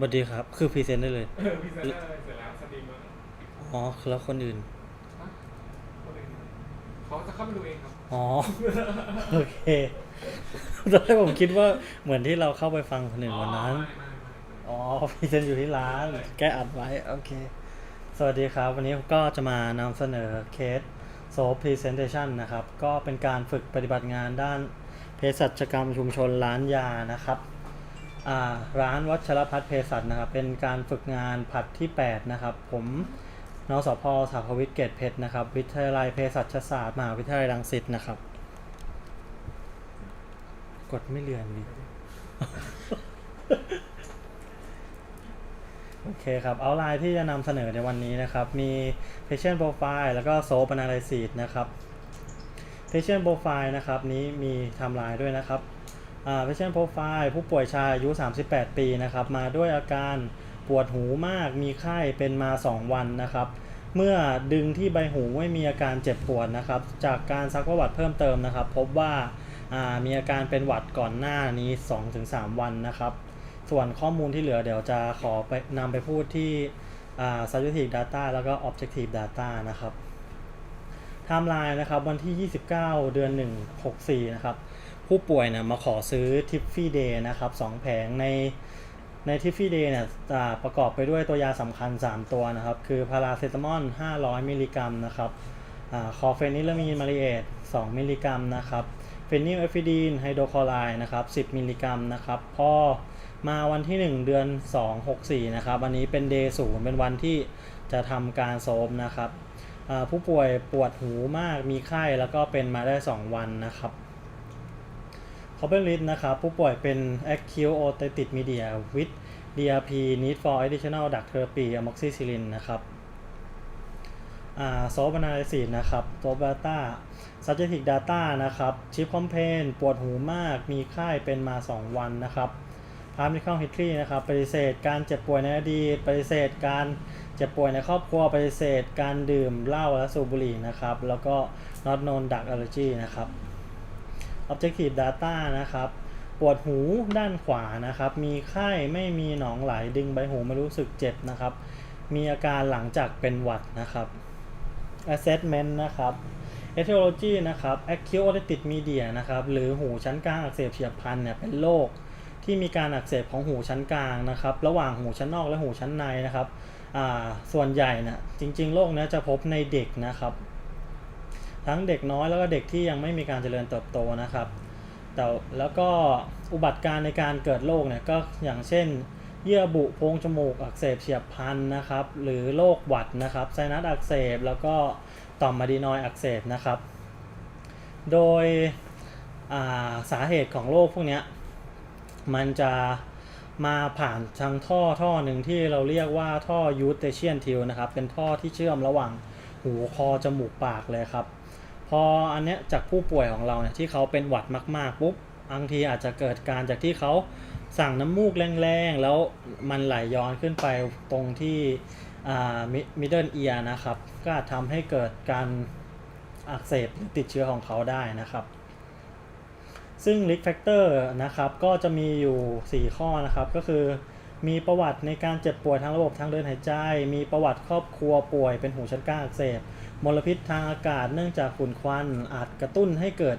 สวัสดีครับ คือพรีเซนต์ได้เลย เออพรีเซนเตอร์เสร็จแล้วสตรีมเมอร์อ๋อแล้วคนอื่นฮะคนอื่นเขาจะเข้ามาดูเองครับ อ๋อ โอเคตอนแรกผมคิดว่าเหมือนที่เราเข้าไปฟังคนอื่นวันนั้นไม่ไม่ไม่ไม่อ๋อพรีเซนต์อยู่ที่ร้าน แกอัดไว้ โอเค สวัสดีครับ วันนี้ก็จะมานำเสนอเคสโซพรีเซนเ t ชันนะครับ ก็เป็นการฝึกปฏิบัติงานด้านเภสัชกรรมชุมชนร้านยานะครับอ่า ร้านวัชรพัฒน์เภสัชนะครับ เป็นการฝึกงานผัดที่ 8 นะครับ ผมนสพสาขวิทย์เกตเพชรนะครับ วิทยาลัยเภสัชศาสตร์มหาวิทยาลัยรังสิตนะครับ กดไม่เรียนดิโอเคครับ เอาไลน์ที่จะนำเสนอในวันนี้นะครับ มี patient profile แล้วก็ soap analysis นะครับ patient profile นะครับ นี้มีไทม์ไลน์ด้วยนะครับ patient profile ผู้ป่วยชายอายุ 38 ปีนะครับ มาด้วยอาการปวดหูมาก มีไข้ เป็นมา 2 วันนะครับ เมื่อดึงที่ใบหูไม่มีอาการเจ็บปวดนะครับ จากการซักประวัติเพิ่มเติมนะครับ พบว่ามีอาการเป็นหวัดก่อนหน้านี้ 2-3 วันนะครับ ส่วนข้อมูลที่เหลือเดี๋ยวจะขอไปนำไปพูดที่ subjective data แล้วก็ objective data นะครับไทม์ไลน์นะครับวันที่ 29 เดือน 1 64 นะครับ ผู้ป่วยเนี่ยมาขอซื้อทิฟฟี่เดย์นะครับ2แผงในในทิฟฟี่เดย์เนี่ยจะประกอบไปด้วยตัวยาสำคัญ 3 ตัวนะครับ คือพาราเซตามอล 500 มิลลิกรัมนะครับคอเฟนิลามีนมาริเอต2 มิลลิกรัมนะครับเฟนิลเอฟิดีนไฮโดรคลอไรด์นะครับ 10 มิลลิกรัมนะครับพอมาวันที่ 1 เดือน 2 64 นะครับวันนี้เป็นเดย์ศูนย์เป็นวันที่จะทำการโซมนะครับผู้ป่วยปวดหูมากมีไข้แล้วก็เป็นมาได้ 2 วันนะครับ c o เ e r l ลิ t นะครับผู้ป่วยเป็น acute otitis media with DRP need for additional drug therapy amoxicillin นะครับโซบานาลิซิสนะครับโซบาต้า subjective data นะครับ ชิปคอมเพนปวดหูมาก มีไข้เป็นมา 2 วันนะครับพาร์มิคอลฮิตรีนะครับ ปฏิเสธการเจ็บป่วยในอดีต ปฏิเสธการเจ็บป่วยในครอบครัว ปฏิเสธการดื่มเหล้าและสูบบุหรี่นะครับ แล้วก็นอตโนนดั drug allergy นะครับ objective data นะครับ ปวดหูด้านขวานะครับ มีไข้ไม่มีหนองไหลดึงใบหูไม่รู้สึกเจ็บนะครับ มีอาการหลังจากเป็นหวัดนะครับ assessment นะครับ etiology นะครับ acute otitis media นะครับ หรือหูชั้นกลางอักเสบเฉียบพลันเนี่ยเป็นโรคที่มีการอักเสบของหูชั้นกลางนะครับ ระหว่างหูชั้นนอกและหูชั้นในนะครับส่วนใหญ่นี่ยจริงๆโรคนี้จะพบในเด็กนะครับ ทั้งเด็กน้อยแล้วก็เด็กที่ยังไม่มีการเจริญเติบโตนะครับแต่แล้วก็อุบัติการณ์ในการเกิดโรคเนี่ยก็อย่างเช่น เยื่อบุโพรงจมูกอักเสบเฉียบพลันนะครับ หรือโรคหวัดนะครับไซนัสอักเสบแล้วก็ต่อมอะดีนอยอักเสบนะครับ โดยาสาเหตุของโรคพวกนี้มันจะมาผ่านทางท่อท่อหนึ่งที่เราเรียกว่าท่อยูเทเชียนทิวนะครับ เป็นท่อที่เชื่อมระหว่างหูคอจมูกปากเลยครับ พออันเนี้ยจากผู้ป่วยของเราเนี่ยที่เขาเป็นหวัดมากๆปุ๊บบางทีอาจจะเกิดการจากที่เขาสั่งน้ำมูกแรงๆ แล้วมันไหลย้อนขึ้นไปตรงที่มิดเดิลเอียนะครับ ก็อาจทำให้เกิดการอักเสบหรือติดเชื้อของเขาได้นะครับ ซึ่ง risk factor นะครับก็จะมีอยู่ 4 ข้อนะครับก็คือ มีประวัติในการเจ็บป่วยทางระบบทางเดินหายใจ มีประวัติครอบครัวป่วยเป็นหูชั้นกลางอักเสบ มลพิษทางอากาศเนื่องจากฝุ่นควันอาจกระตุ้นให้เกิด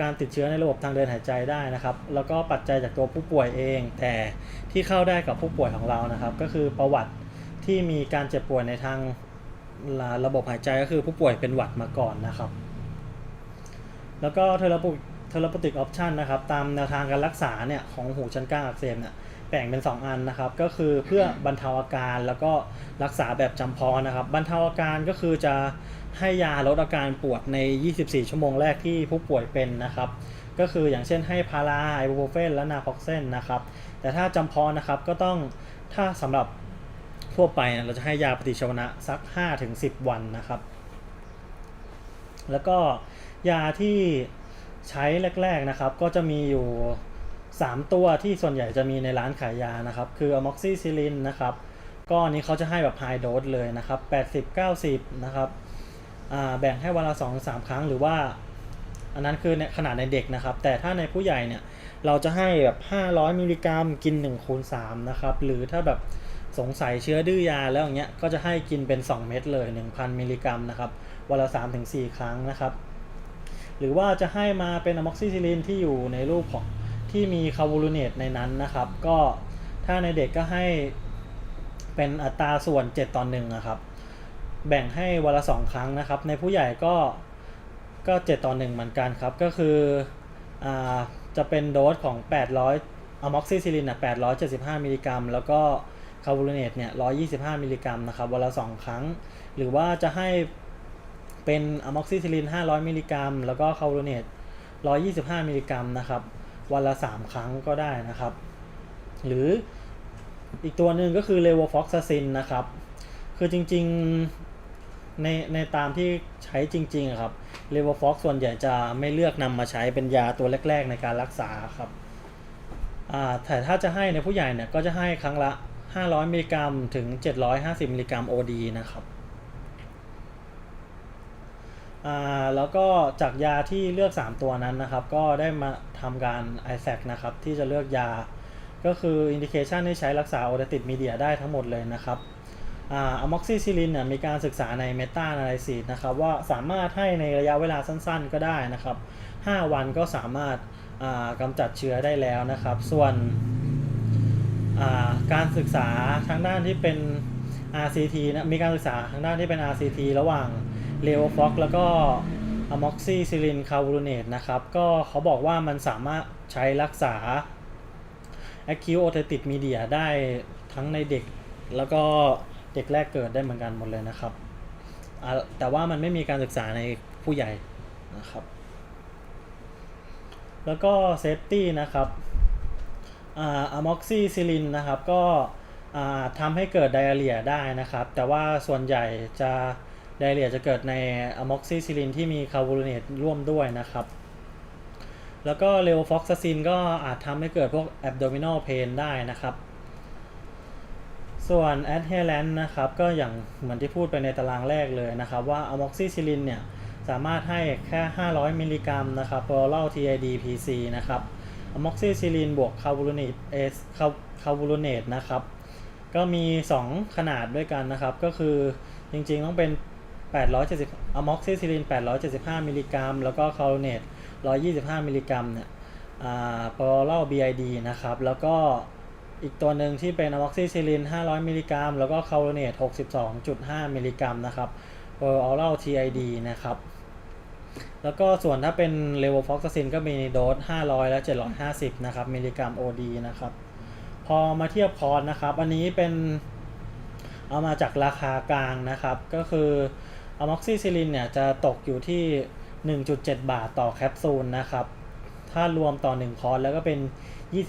การติดเชื้อในระบบทางเดินหายใจได้นะครับ แล้วก็ปัจจัยจากตัวผู้ป่วยเอง แต่ที่เข้าได้กับผู้ป่วยของเรานะครับ ก็คือประวัติที่มีการเจ็บป่วยในทางระบบหายใจก็คือผู้ป่วยเป็นหวัดมาก่อนนะครับ แล้วก็เทอร์ปุเทอร์ปติกออปชันนะครับ ตามแนวทางการรักษาเนี่ยของหูชั้นกลางอักเสบเนี่ย แบ่งเป็น 2 อันนะครับ ก็คือเพื่อบรรเทาอาการแล้วก็รักษาแบบจำเพาะนะครับ บรรเทาอาการก็คือจะให้ยาลดอาการปวดใน 24 ชั่วโมงแรกที่ผู้ป่วยเป็นนะครับ ก็คืออย่างเช่นให้พาราไอบูโปรเฟนและนาพ็อกเซนนะครับ แต่ถ้าจำเพาะนะครับก็ต้องถ้าสำหรับทั่วไปเนี่ยเราจะให้ยาปฏิชีวนะสัก 5-10 วันนะครับ แล้วก็ยาที่ใช้แรก ๆนะครับ ก็จะมีอยู่ 3 ตัวที่ส่วนใหญ่จะมีในร้านขายยานะครับ คืออะม็อกซิซิลินนะครับก็อันนี้เขาจะให้แบบไฮโดสเลยนะครับ 80 90 นะครับแบ่งให้วันละ2-3 ครั้งหรือว่า อันนั้นคือในขนาดในเด็กนะครับ แต่ถ้าในผู้ใหญ่เนี่ยเราจะให้แบบ 500 มิลลิกรัมกิน1คูณ3นะครับ หรือถ้าแบบสงสัยเชื้อดื้อยาแล้วอย่างเงี้ยก็จะให้กินเป็น 2 เม็ดเลย 1,000 มิลลิกรัมนะครับ วันละ 3-4 ครั้งนะครับ หรือว่าจะให้มาเป็นอะม็อกซิซิลินที่อยู่ในรูปของ ที่มีคาร์บูโรเนตในนั้นนะครับ ก็ถ้าในเด็กก็ให้เป็นอัตราส่วน 7 ต่อ1นะครับ แบ่งให้วันละ2ครั้งนะครับ ในผู้ใหญ่ก็ก็ 7 ต่อ1เหมือนกันครับ ก็คืออ่าจะเป็นโดสของ 800อะม็อกซิซิลินอะ875 มิลลิกรัม แล้วก็คาร์บูโรเนตเนี่ย 125 มิลลิกรัมนะครับ วันละ2ครั้ง หรือว่าจะให้เป็นอะม็อกซิซิลิน 500 มิลลิกรัม แล้วก็คาร์บูโรเนต125 มิลลิกรัมนะครับ วันละ 3 ครั้งก็ได้นะครับ หรืออีกตัวหนึ่งก็คือเลโวฟ็อกซาซินนะครับ คือจริงๆในในตามที่ใช้จริงๆครับเลโวฟ็อกส่วนใหญ่จะไม่เลือกนำมาใช้เป็นยาตัวแรก ๆ ในการรักษาครับแต่ถ้าจะให้ในผู้ใหญ่เนี่ยก็จะให้ครั้งละ 500 มิลลิกรัมถึง 750 มิลลิกรัม OD นะครับ อ่าแล้วก็จากยาที่เลือก 3 ตัวนั้นนะครับ ก็ได้มาทำการ ISAC นะครับ ที่จะเลือกยา ก็คืออินดิเคชันที่ใช้รักษาโอเดติดมีเดียได้ทั้งหมดเลยนะครับอะม็อกซิซิลินเนี่ยมีการศึกษาในเมตา a า y ซิสนะครับว่าสามารถให้ในระยะเวลาสั้นๆ ก็ได้นะครับ 5 วันก็สามารถอ่ากำจัดเชื้อได้แล้วนะครับ ส่วนการศึกษาทางด้านที่เป็น RCT นะมีการศึกษาทางด้านที่เป็น RCT ระหว่าง เลโอฟ็อกแล้วก็อะม็อกซิซิลินคาร์บูเนตนะครับ ก็เขาบอกว่ามันสามารถใช้รักษา acute otitis media ได้ทั้งในเด็กแล้วก็เด็กแรกเกิดได้เหมือนกันหมดเลยนะครับ แต่ว่ามันไม่มีการศึกษาในผู้ใหญ่นะครับ แล้วก็ safety นะครับอะม็อกซิซิลินนะครับก็ทำให้เกิดไดอาเรียได้นะครับ แต่ว่าส่วนใหญ่จะ ไดเรียจะเกิดในอะม็อกซิซิลินที่มีคาร์บูเนตร่วมด้วยนะครับ แล้วก็เลโอฟอกซาซินก็อาจทำให้เกิดพวก abdominal pain ได้นะครับ ส่วน adherent นะครับ ก็อย่างเหมือนที่พูดไปในตารางแรกเลยนะครับ ว่าอะม็อกซิซิลินเนี่ย สามารถให้แค่ 500 มิลลิกรัมนะครับ oral TID PC นะครับอะม็อกซิซิลินบวกคาร์บูเนตเอสคาร์บูเนตนะครับ ก็มี 2 ขนาดด้วยกันนะครับ ก็คือจริงๆต้องเป็น 870อะม็อกซิซิลิน 875 มิลลิกรัม แล้วก็คาร์บเนต125 มิลลิกรัมเนี่ยอ่า oral BID นะครับ แล้วก็อีกตัวหนึ่งที่เป็นอะม็อกซิซิลิน 500 มิลลิกรัม แล้วก็คาร์บเนต62.5 มิลลิกรัมนะครับ oral TID นะครับ แล้วก็ส่วนถ้าเป็นเลโวฟอกซินก็มีโดส 500 และ 750 นะครับ มิลลิกรัม OD นะครับ พอมาเทียบคอร์สนะครับ อันนี้เป็นเอามาจากราคากลางนะครับ ก็คือ อะม็อกซิซิลินเนี่ยจะตกอยู่ที่ 1.7 บาทต่อแคปซูลนะครับ ถ้ารวมต่อ 1 คอร์สแล้วก็เป็น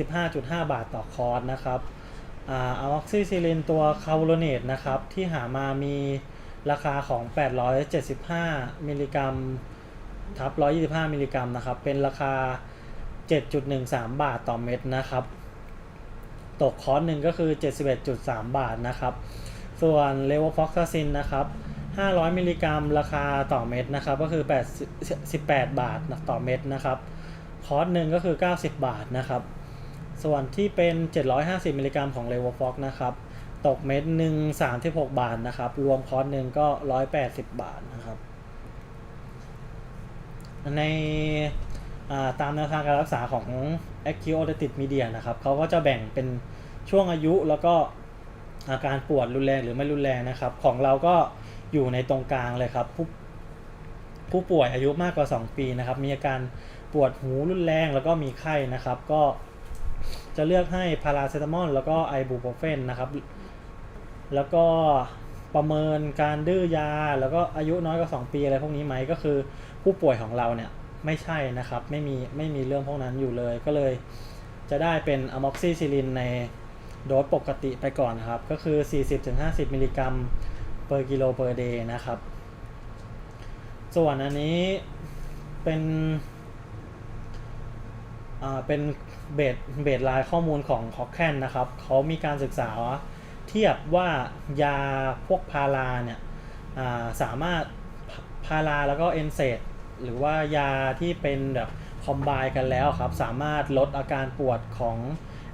25.5 บาทต่อคอร์สนะครับอะม็อกซิซิลินตัวคาร์บูโรเนตนะครับที่หามามีราคาของ 875 มิลลิกรัมทับ 125 มิลลิกรัมนะครับ เป็นราคา 7.13 บาทต่อเม็ดนะครับ ตกคอร์สหนึ่งก็คือ 71.3 บาทนะครับ ส่วนเลโวฟอกซาซินนะครับ 500 มิลลิกรัม ราคาต่อเม็ดนะครับ ก็คือ8 18 บาทต่อเม็ดนะครับ คอร์สหนึ่งก็คือ 90 บาทนะครับ ส่วนที่เป็น 750 มิลลิกรัมของเลโวฟอกนะครับ ตกเม็ดหนึ่ง36 บาทนะครับ รวมคอร์สหนึ่งก็ 180 บาทนะครับ ในาตามแนวทางการรักษาของ acute otitis media นะครับเขาก็จะแบ่งเป็นช่วงอายุแล้วก็อาการปวดรุนแรงหรือไม่รุนแรงนะครับ ของเราก็ อยู่ในตรงกลางเลยครับ ผู้ผู้ป่วยอายุมากกว่า 2 ปีนะครับ มีอาการปวดหูรุนแรงแล้วก็มีไข้นะครับ ก็จะเลือกให้พาราเซตามอลแล้วก็ไอบูโปรเฟนนะครับ แล้วก็ประเมินการดื้อยา แล้วก็อายุน้อยกว่า 2 ปีอะไรพวกนี้ไหมก็คือผู้ป่วยของเราเนี่ยไม่ใช่นะครับ ไม่มีไม่มีเรื่องพวกนั้นอยู่เลยก็เลยจะได้เป็นอะม็อกซิซิลินในโดสปกติไปก่อนนะครับ ก็คือ 40-50 มิลลิกรัม per กิโล per day นะครับ ส่วนอันนี้เป็นอ่าเป็นเบสเบสไลน์ข้อมูลของคอ c แคนนะครับ เขามีการศึกษาเทียบว่ายาพวกพาราเนี่ยาสามารถพาราแล้วก็เอนเซดหรือว่ายาที่เป็นแบบคอมไบกันแล้วครับ สามารถลดอาการปวดของ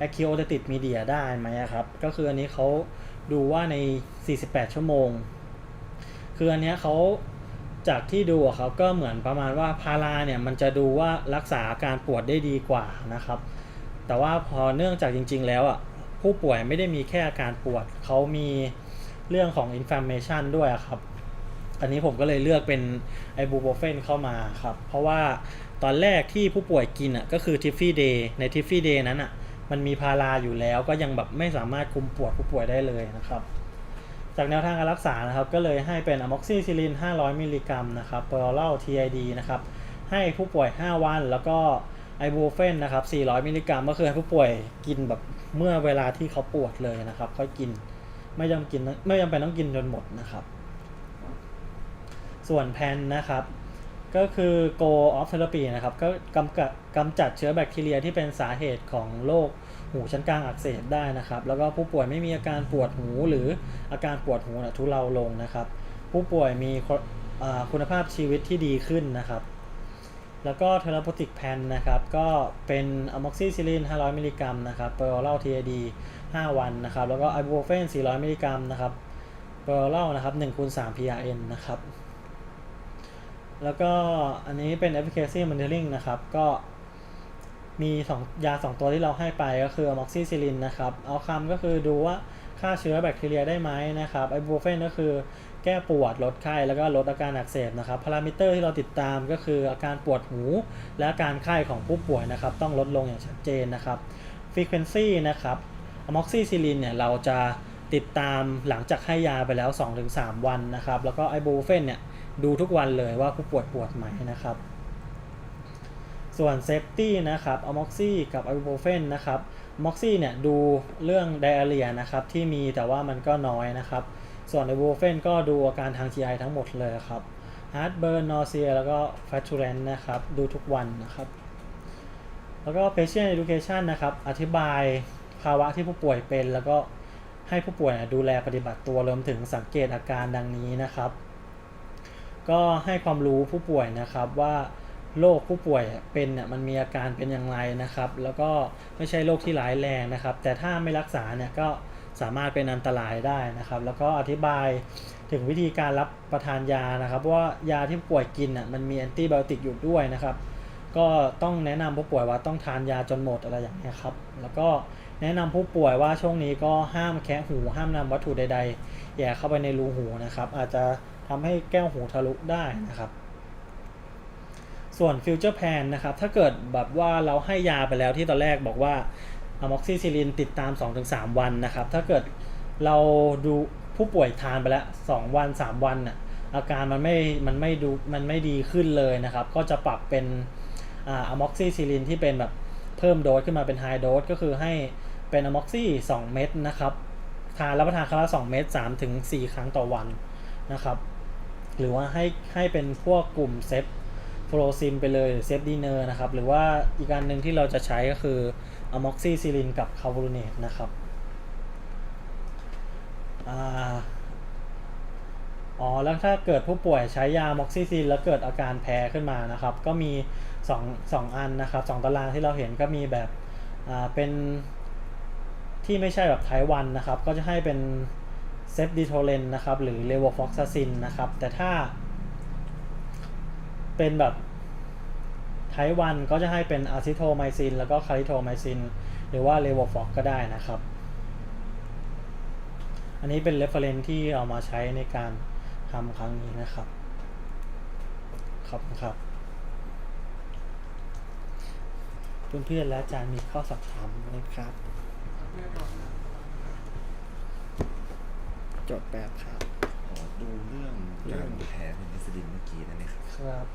a c u o t i t media ได้ไหมครับ ก็คืออันนี้เขา ดูว่าใน 48 ชั่วโมง คืออันเนี้ยเขาจากที่ดูอะครับก็เหมือนประมาณว่าพาราเนี่ยมันจะดูว่ารักษาอาการปวดได้ดีกว่านะครับ แต่ว่าพอเนื่องจากจริง ๆ แล้วอะผู้ป่วยไม่ได้มีแค่อาการปวดเขามีเรื่องของ inflammation ด้วยครับ อันนี้ผมก็เลยเลือกเป็นไอบูโปรเฟนเข้ามาครับ เพราะว่าตอนแรกที่ผู้ป่วยกินอะก็คือทิฟฟี่เดย์ในทิฟฟี่เดย์นั้นอะ มันมีพาราอยู่แล้วก็ยังแบบไม่สามารถคุมปวดผู้ป่วยได้เลยนะครับ จากแนวทางการรักษานะครับ ก็เลยให้เป็นอะม็อกซิซิลิน 500 มิลลิกรัมนะครับเปอร์เล่า TID นะครับให้ผู้ป่วย 5 วัน แล้วก็ไอบูเฟนนะครับ 400 มิลลิกรัมก็คือให้ผู้ป่วยกินแบบเมื่อเวลาที่เขาปวดเลยนะครับ ค่อยกินไม่จำกินไม่จำเป็นต้องกินจนหมดนะครับ ส่วนแพนนะครับ ก็คือ Go of Therapy นะครับ ก็กำกัดกำจัดเชื้อแบคทีเรียที่เป็นสาเหตุของโรคหูชั้นกลางอักเสบได้นะครับ แล้วก็ผู้ป่วยไม่มีอาการปวดหูหรืออาการปวดหูนะทุเลาลงนะครับ ผู้ป่วยมีคุณภาพชีวิตที่ดีขึ้นนะครับ แล้วก็เทอราโพติกแพนนะครับ ก็เป็นอะม็อกซิซิลิน 500 มิลลิกรัมนะครับเปอร์เล่า TID 5วันนะครับ แล้วก็ไอบูโฟน 400 มิลลิกรัมนะครับเปอร์เล่านะครับ1คูณ3 PRN นะครับ แล้วก็อันนี้เป็น efficacy monitoring นะครับ ก็มีสองยา 2 ตัวที่เราให้ไปก็คือ amoxicillin นะครับเอาคำก็คือดูว่าฆ่าเชื้อแบคทีเรียได้ไหมนะครับ ibuprofen ก็คือแก้ปวดลดไข้แล้วก็ลดอาการอักเสบนะครับพารามิเตอร์ที่เราติดตามก็คืออาการปวดหู และอาการไข้ของผู้ป่วยนะครับ ต้องลดลงอย่างชัดเจนนะครับ frequency นะครับ amoxicillin เนี่ยเราจะติดตามหลังจากให้ยาไปแล้ว 2-3 วันนะครับ แล้วก็ ibuprofen เนี่ย ดูทุกวันเลยว่าผู้ป่วยปวดไหมนะครับ ส่วนเซฟตี้นะครับอะม็อกซี่กับไอบูโปรเฟนนะครับม็อกซี่เนี่ยดูเรื่องไดอาเรียนะครับที่มีแต่ว่ามันก็น้อยนะครับ ส่วนไอบูโปรเฟนก็ดูอาการทาง GI ทั้งหมดเลยครับฮาร์ดเบิร์นนอเซียแล้วก็แฟตูเรนนะครับดูทุกวันนะครับ แล้วก็ patient education นะครับอธิบายภาวะที่ผู้ป่วยเป็น แล้วก็ให้ผู้ป่วยดูแลปฏิบัติตัวรวมถึงสังเกตอาการดังนี้นะครับ ก็ให้ความรู้ผู้ป่วยนะครับว่าโรคผู้ป่วยเป็นเนี่ยมันมีอาการเป็นอย่างไรนะครับ แล้วก็ไม่ใช่โรคที่ร้ายแรงนะครับ แต่ถ้าไม่รักษาเนี่ยก็สามารถเป็นอันตรายได้นะครับ แล้วก็อธิบายถึงวิธีการรับประทานยานะครับว่ายาที่ป่วยกินอะมันมีแอนติไบโอติกอยู่ด้วยนะครับ ก็ต้องแนะนำผู้ป่วยว่าต้องทานยาจนหมดอะไรอย่างนี้ยครับ แล้วก็แนะนำผู้ป่วยว่าช่วงนี้ก็ห้ามแคะหูห้ามนำวัตถุใด ๆ แย่เข้าไปในรูหูนะครับ อาจจะ ทำให้แก้วหูทะลุได้นะครับส่วนฟิวเจอร์แพนนะครับ ถ้าเกิดแบบว่าเราให้ยาไปแล้วที่ตอนแรกบอกว่าอะม็อกซิซิลินติดตาม 2-3 วันนะครับ ถ้าเกิดเราดูผู้ป่วยทานไปแล้ว 2 วัน 3 วันน่ะอาการมันไม่ มันไม่ดู มันไม่ดีขึ้นเลยนะครับ ก็จะปรับเป็นอะม็อกซิซิลินที่เป็นแบบเพิ่มโดสขึ้นมาเป็นไฮโดสก็คือให้เป็นอะม็อกซี่2เม็ดนะครับ ทานรับประทานครั้งละ2เม็ด3ถึง4ครั้งต่อวันนะครับ หรือว่าให้ให้เป็นพวกกลุ่มเซฟโฟโรซิมไปเลยเซฟดีเนอร์นะครับ หรือว่าอีกการหนึ่งที่เราจะใช้ก็คืออะม็อกซิซิลินกับคาร์บูเนตนะครับอ๋อแล้วถ้าเกิดผู้ป่วยใช้ยาม็อกซิซิลินแล้วเกิดอาการแพ้ขึ้นมานะครับ ก็มี2 2อันนะครับ2ตารางที่เราเห็นก็มีแบบอ่าเป็นที่ไม่ใช่แบบไทวันนะครับ ก็จะให้เป็น เซฟดีโทเลนนะครับ หรือเลโวฟอกซาซินนะครับ แต่ถ้า เป็นแบบไทวันก็จะให้เป็นอะซิโทไมซิน แล้วก็คาริโทไมซิน หรือว่าเลโวฟอกก็ได้นะครับ อันนี้เป็นเรฟเฟรนที่เอามาใช้ในการทำครั้งนี้นะครับขอบคุณครับเพื่อนๆและอาจารย์มีข้อสอบถามไหมครับ เรียบร้อยนะ จดแบบครับขอดูเรื่องการแพ้เพนิซิลินเมื่อกี้ได้ไหมครับ ครับ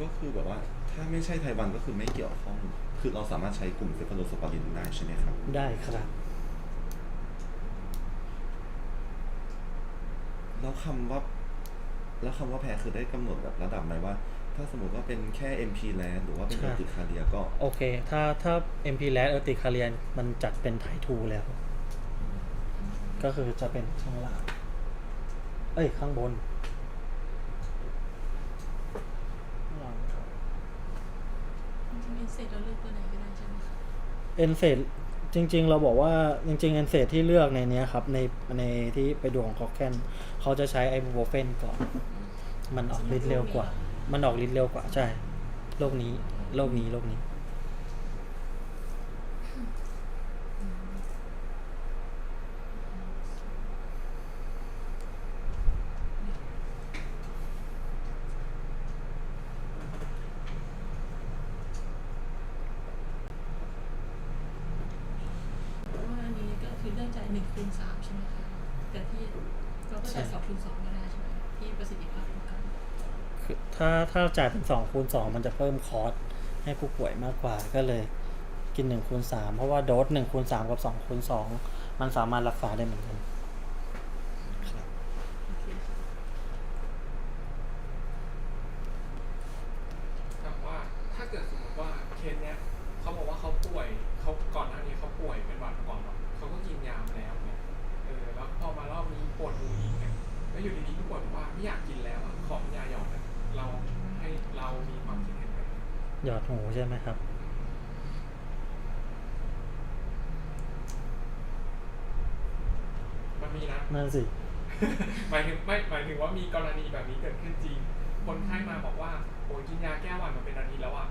ก็คือแบบว่าถ้าไม่ใช่ไทวันก็คือไม่เกี่ยวข้อง คือเราสามารถใช้กลุ่มเซฟาโลโซปารินได้ใช่ไหมครับ ได้ครับ แล้วคำว่า แล้วคำว่าแพ้คือได้กำหนดแบบระดับไหมว่า ถ้าสมมติว่าเป็นแค่ MP แลนหรือว่าเป็นใช่ เอติคาเดียก็โอเค ถ้าถ้า MP และเอติคาเรียนมันจัดเป็นไททูแล้ว ก็คือจะเป็นข้างล่าง เอ้ย ข้างบนข้างหลังครับจริงๆเอ็นเสร็จเราเลือกตัวไหนก็ได้ใช่ไหมคะเอนเซจริง ๆ เราบอกว่าจริงๆเอนเซที่เลือกในเนี้ยครับ ในในที่ไปดูของคอแคนเขาจะใช้ไอบูโบเฟนก่อน มันออกฤทธิ์เร็วกว่า มันออกฤทธิ์เร็วกว่าใช่โรคนี้โรคนี้โรคนี้ เพราะว่าอันนี้ก็คือเลือกจ่ายหนึ่งคูณสามใช่ไหมคะแต่ที่เราก็จ่ายใช่สองคูณสองก็ได้ใช่ไหมที่ประสิทธิภาพเท่ากันคือ ถ้าถ้าจ่ายเป็นสองคูณสองมันจะเพิ่มคอสให้ผู้ป่วยมากกว่าก็เลยกินหนึ่งคูณสามเพราะว่าโดสหนึ่งคูณสามกับสองคูณสองมันสามารถรักษาได้เหมือนกันอเคค่ะแบบว่าถ้าเกิดสมมติว่าเคสนี้เขาบอกว่าเขาป่วยเขาก่อนหน้านี้เขาป่วยเป็นวันก่อนเขาก็กินยามแล้วเออแล้วพอมารอบนี้ปวดอีกเนี่ยแล้วอยู่ดีๆผู้ป่วยบอกว่าไม่อยากกินแล้วขอเป็นยาหยอดอะ เราให้เรามีความคิดเห็นไหมหยอดหูใช่ไหมครับ มันมีนะ นั่นสิ หมายถึงไม่หมายถึงว่ามีกรณีแบบนี้เกิดขึ้นจริง คนไข้มาบอกว่าโอ้ยกินยาแก้หวัดมาเป็นอาทิตย์แล้วอะ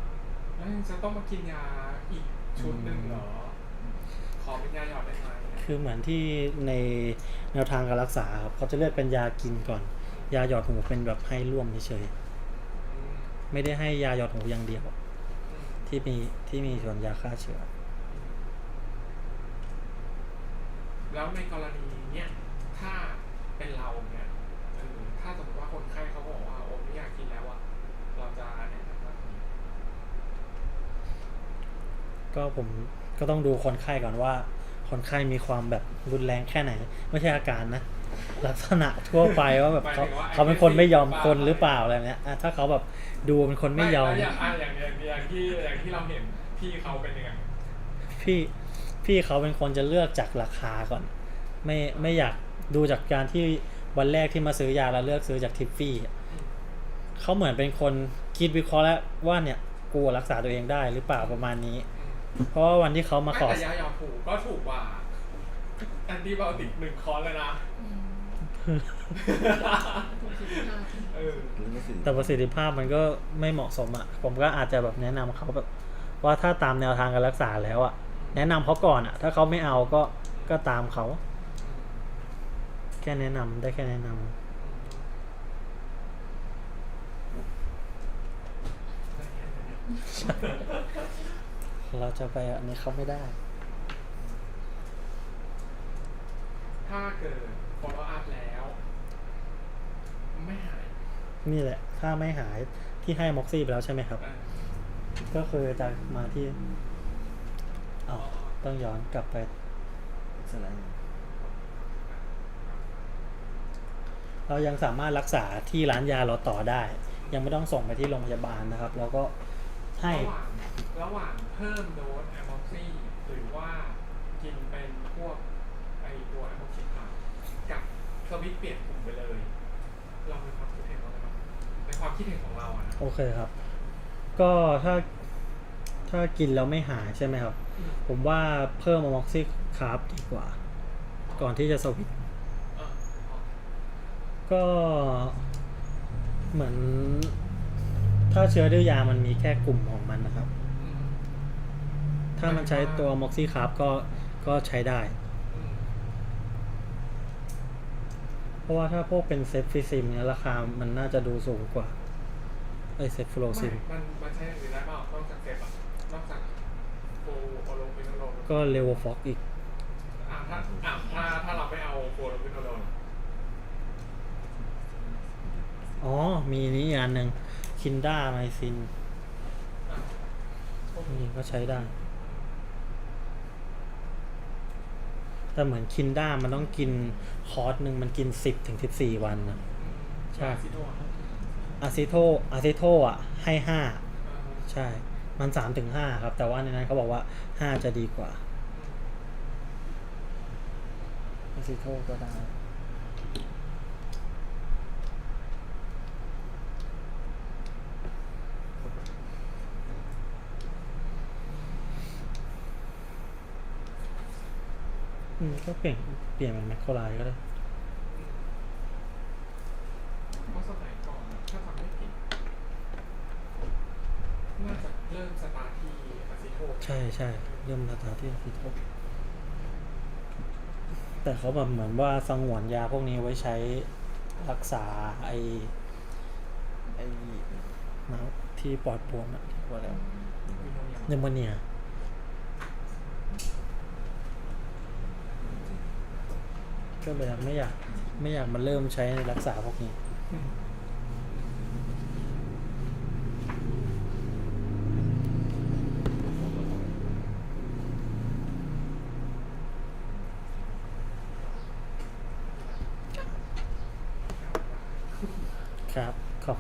แล้วยังจะต้องมากินยาอีกชุดหนึ่งเหรอ ขอเป็นยาหยอดได้ไหมคือเหมือนที่ในแนวทางการรักษาครับเขาจะเลือกเป็นยากินก่อน ยาหยอดหูเป็นแบบให้ร่วมเฉยอืมๆ ไม่ได้ให้ยาหยอดหูอย่างเดียวอืมที่มีที่มีส่วนยาฆ่าเชื้อ แล้วในกรณีเนี้ยถ้าเป็นเราเนี้ยเออถ้าสมมติว่าคนไข้เขาบอกว่าโอ้ไม่อยากกินแล้วอะเราจะแนะนำว่าไงก็ผมก็ต้องดูคนไข้ก่อนว่า คนไข้มีความแบบรุนแรงแค่ไหน ไม่ใช่อาการนะ ลักษณะทั่วไปว่าแบบเขาเขาเป็นคนไม่ยอมคนหรือเปล่าอะไรเนี้ยอะถ้าเขาแบบดูเป็นคนไม่ยอมแล้วอย่างอะอย่างอย่างอย่างที่อย่างที่เราเห็นพี่เขาเป็นยังไงพี่พี่เขาเป็นคนจะเลือกจากราคาก่อน ไม่ไม่อยากดูจากการที่วันแรกที่มาซื้อยาแล้วเลือกซื้อจากทิฟฟี่อะเขาเหมือนเป็นคนคิดวิเคราะห์แล้วว่าเนี่ยกูรักษาตัวเองได้หรือเปล่าประมาณนี้อืมเพราะว่าวันที่เขามาขอแต่ยาหยอดหูก็ถูกกว่าแอนติไบโอติกหนึ่งคอร์สเลยนะอืมประสิทธิภาพเออเรื่องประสิทธิแต่ประสิทธิภาพมันก็ไม่เหมาะสมอะ ผมก็อาจจะแบบแนะนำเขาแบบ ว่าถ้าตามแนวทางการรักษาแล้วอะ แนะนำเขาก่อนอะ ถ้าเขาไม่เอาก็ก็ตามเขา แค่แนะนำได้แค่แนะนำเราจะไปอันนี้เขาไม่ได้ ถ้าเกิด follow up แล้ว ไม่หายนี่แหละ ถ้าไม่หายที่ให้ม็อกซี่ไปแล้วใช่ไหมครับเออก็คือจะมาที่อ๋อต้องย้อนกลับไปสไลด์เรายังสามารถรักษาที่ร้านยาเราต่อได้ ยังไม่ต้องส่งไปที่โรงพยาบาลนะครับแล้วก็ให้ ระหว่างระหว่างเพิ่มโดสแอมบ็อกซี่หรือว่ากินเป็นพวกไอตัวแอมบ็อกซี่ขาว กับสวิตช์เปลี่ยนกลุ่มไปเลยเรามีความคิดเห็นว่าไงบ้างในความคิดเห็นของเราอะนะโอเคครับ ก็ถ้าถ้ากินแล้วไม่หายใช่ไหมครับอืมผมว่าเพิ่มอะม็อกซี่คาร์บดีกว่า ก่อนที่จะสวิตช์เอออ๋อก็เหมือน ถ้าเชื้อดื้อยามันมีแค่กลุ่มของมันนะครับ อืมถ้ามันใช้ตัวม็อกซี่คาร์บก็ก็ใช้ได้ อืม เพ ราะว่าถ้าพวกเป็นเซฟฟิซิมเนี่ยราคามันน่าจะดูสูงกว่าไอเซฟฟลูซิมไม่มันมันใช้อย่างอื่นได้เปล่านอกจากเซฟอะนอกจากโฟโอโลฟิโนโลก็เลโวฟอกอีกอะถ้าอะถ้าถ้าเราไม่เอาโฟโลฟิโนโลอ๋อ มีนี้อีกอันหนึ่งคินด้าไมซินอะพวกนี้นี่ก็ใช้ได้ แต่เหมือนคินด้ามันต้องกินคอร์สหนึ่งมันกินสิบถึงสิบสี่วันนะอืมใช่ซิโนอะอาซิโทอาซิโทอะ ให้ห้าอ่าใช่ มันสามถึงห้าครับ แต่ว่าในนั้นเขาบอกว่าห้าจะดีกว่าอาซิโทก็ได้ ก็เปลี่ยนเปลี่ยนเป็นแมคโครไลน์ก็ได้ เพราะสมัยก่อนอะถ้าทำไม่ผิดน่าจะเริ่มสตาร์ทที่อะซิโทใช่ใช่เริ่มสตาร์ทที่ฟิโทแต่เขาแบบเหมือนว่าสงวนยาพวกนี้ไว้ใช้รักษาไอไอน้ำที่ปอดบวมอะที่ว่าแล้ววิโนเนียเนโมเนีย ก็เลยไม่อยากไม่อยากมาเริ่มใช้ในรักษาพวกนี้